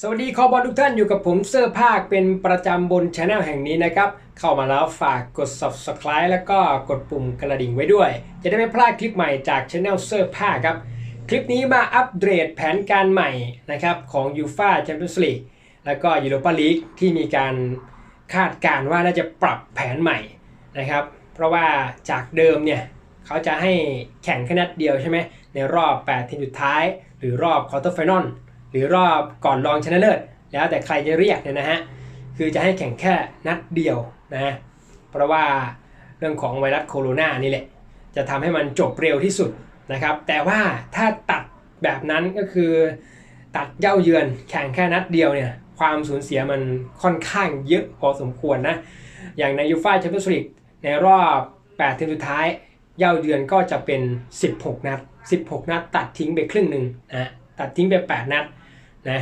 สวัสดีคอบอลทุกท่านอยู่กับผมเซอร์ภาเป็นประจำบนช anel แห่งนี้นะครับ เข้ามาแล้วฝากกด subscribe แล้วก็กดปุ่มกระดิ่งไว้ด้วย จะได้ไม่พลาดคลิปใหม่จากช anel เซอร์ภาครับ คลิปนี้มาอัปเดตแผนการใหม่นะครับของ u f a Champions League แล้วก็ Europa League ที่มีการคาดการณ์ว่าน่าจะปรับแผนใหม่นะครับ เพราะว่าจากเดิมเนี่ยเขาจะให้แข่งแค่นัดเดียวใช่ไหมในรอบ 8 ทีมสุดท้าย หรือรอบควอเตอร์ไฟนอล รือรอบก่อนรองชนะเลิศแล้วแต่ใครจะเรียกเนี่ยนะฮะคือจะให้แข่งแค่นัดเดียวนะเพราะว่าเรื่องของไวรัสโคโรนานี่แหละจะทำให้มันจบเร็วที่สุดนะครับ แต่ว่าถ้าตัดแบบนั้นก็คือตัดเย่าเยือนแข่งแค่นัดเดียวเนี่ยความสูญเสียมันค่อนข้างเยอะพอสมควรนะ อย่างในยูฟ่าแชมเปี้ยนส์ลีกในรอบ 8 ทีมสุดท้าย เย่าเยือนก็จะเป็น 16 นัด 16 นัด ตัดทิ้งไปครึ่งหนึ่งนะตัดทิ้งไป 8 นัด นะ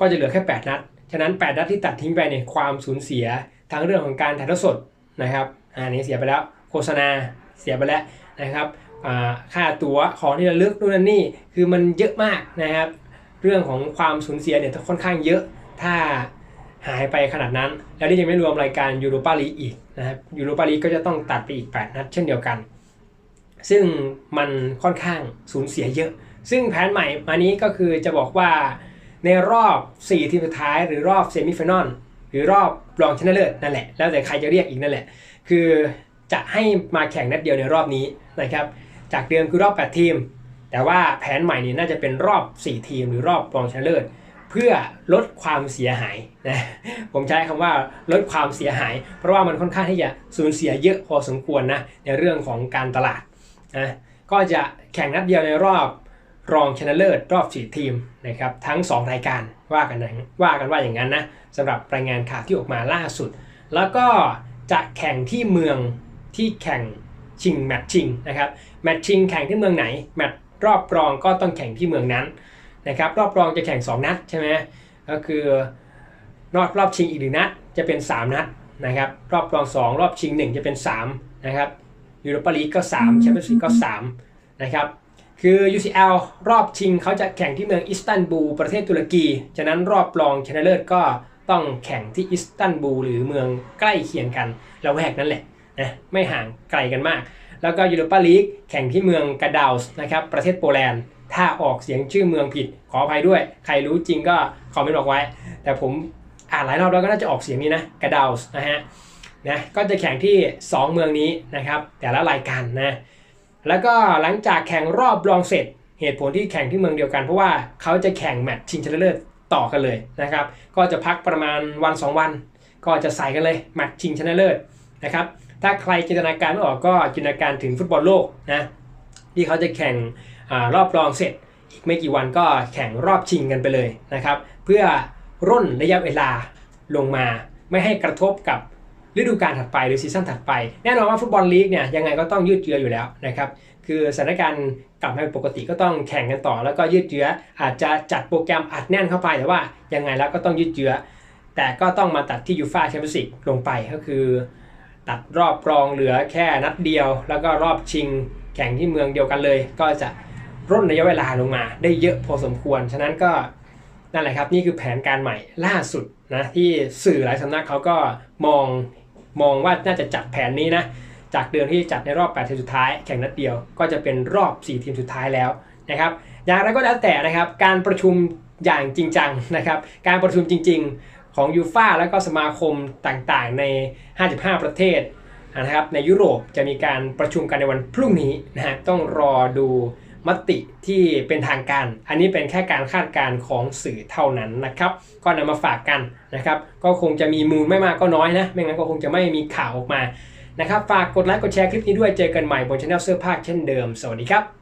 ก็จะเหลือแค่ 8 นัด ฉะนั้น 8 นัดที่ตัดทิ้งไปเนี่ยความสูญเสียทั้งเรื่องของการถ่ายทอดสดนะครับอันนี้เสียไปแล้วโฆษณาเสียไปแล้วนะครับค่าตั๋วของที่ระลึกนู่นนั่นนี่คือมันเยอะมากนะครับ เรื่องของความสูญเสียเนี่ยค่อนข้างเยอะถ้าหายไปขนาดนั้น แล้วนี่ยังไม่รวมรายการยูโรปาลีกอีกนะครับยูโรปาลีกก็จะต้องตัดไปอีก 8 นัดเช่นเดียวกัน ซึ่งมันค่อนข้างสูญเสียเยอะ ซึ่งแผนใหม่มานี้ก็คือจะบอกว่า ในรอบ 4 ทีมสุดท้ายหรือรอบเซมิไฟแนอลหรือรอบรองชนะเลิศนั่นแหละ แล้วแต่ใครจะเรียกอีกนั่นแหละ คือจะให้มาแข่งนัดเดียวในรอบนี้นะครับจากเดิมคือรอบ 8 ทีม แต่ว่าแผนใหม่นี้น่าจะเป็นรอบ 4 ทีมหรือรอบรองชนะเลิศเพื่อลดความเสียหายนะผมใช้คำว่าลดความเสียหาย เพราะว่ามันค่อนข้างที่จะสูญเสียเยอะพอสมควรนะในเรื่องของการตลาดนะก็จะแข่งนัดเดียวในรอบ รองชนะเลิศรอบ4ทีมนะครับทั้ง 2 รายการว่ากันนะว่ากันว่าอย่างนั้นนะสำหรับรายงานข่าวที่ออกมาล่าสุด แล้วก็จะแข่งที่เมืองที่แข่งชิงแมตช์ชิงนะครับแมตช์ชิงแข่งที่เมืองไหนแมตช์รอบรองก็ต้องแข่งที่เมืองนั้นนะครับรอบรองจะแข่ง 2 นัดใช่ไหมก็คือรอบรอบชิงอีกหนึ่งนัดจะเป็น 3 นัดนะครับรอบรอง 2 รอบชิง 1 จะเป็น3นะครับยูโรปาลีกก็3แชมเปี้ยนส์ลีกก็3นะครับ คือ UCL รอบชิงเขาจะแข่งที่เมืองอิสตันบูลประเทศตุรกี ฉะนั้นรอบรองชนะเลิศก็ต้องแข่งที่อิสตันบูลหรือเมืองใกล้เคียงกันละแวกนั่นแหละนะไม่ห่างไกลกันมาก แล้วก็ยูโรปาลีกแข่งที่เมืองกาดาวส์นะครับประเทศโปแลนด์ ถ้าออกเสียงชื่อเมืองผิดขออภัยด้วย ใครรู้จริงก็คอมเมนต์บอกไว้ แต่ผมอ่านหลายรอบแล้วก็น่าจะออกเสียงนี้นะกาดาวส์นะฮะนะก็จะแข่งที่ 2 เมืองนี้นะครับแต่ละรายการนะ แล้วก็หลังจากแข่งรอบรองเสร็จ เหตุผลที่แข่งที่เมืองเดียวกัน เพราะว่าเขาจะแข่งแมตช์ชิงชนะเลิศต่อกันเลยนะครับ ก็จะพักประมาณวัน 2 วัน ก็จะใส่กันเลยแมตช์ชิงชนะเลิศนะครับ ถ้าใครจินตนาการไม่ออกก็จินตนาการถึงฟุตบอลโลกนะที่เขาจะแข่งอรอบรองเสร็จ อีกไม่กี่วันก็แข่งรอบชิงกันไปเลยนะครับ เพื่อร่นระยะเวลาลงมาไม่ให้กระทบกับ ฤดูกาลถัดไปหรือซีซั่นถัดไป แน่นอนว่าฟุตบอลลีกเนี่ยยังไงก็ต้องยืดเยื้ออยู่แล้วนะครับคือสถานการณ์กลับมาเป็นปกติก็ต้องแข่งกันต่อ แล้วก็ยืดเยื้ออาจจะจัดโปรแกรมอัดแน่นเข้าไปแต่ว่ายังไงแล้วก็ต้องยืดเยื้อแต่ก็ต้องมาตัดที่ยูฟ่าแชมเปี้ยนส์ลีกลงไปก็คือ ตัดรอบรองเหลือแค่นัดเดียว แล้วก็รอบชิงแข่งที่เมืองเดียวกันเลย ก็จะร่นระยะเวลาลงมา ได้เยอะพอสมควร ฉะนั้นก็นั่นแหละครับนี่คือแผนการใหม่ล่าสุดนะที่สื่อหลายสำนักเขาก็มอง มองว่าน่าจะจัดแผนนี้นะ จากเดิมที่จัดในรอบ 8 ทีมสุดท้ายแข่งนัดเดียว ก็จะเป็นรอบ 4 ทีมสุดท้ายแล้วนะครับ อย่างไรก็แล้วแต่นะครับ การประชุมอย่างจริงจังนะครับ การประชุมจริง ๆ ของยูฟ่าและก็สมาคมต่างๆ ใน 55 ประเทศนะครับ ในยุโรปจะมีการประชุมกันในวันพรุ่งนี้นะฮะ ต้องรอดู มติที่เป็นทางการ อันนี้เป็นแค่การคาดการณ์ของสื่อเท่านั้นนะครับ ก็นำมาฝากกันนะครับ ก็คงจะมีมูลไม่มากก็น้อยนะ ไม่งั้นก็คงจะไม่มีข่าวออกมานะครับ ฝากกดไลค์กดแชร์คลิปนี้ด้วย เจอกันใหม่บนช anel เสื้อผ้าเช่นเดิม สวัสดีครับ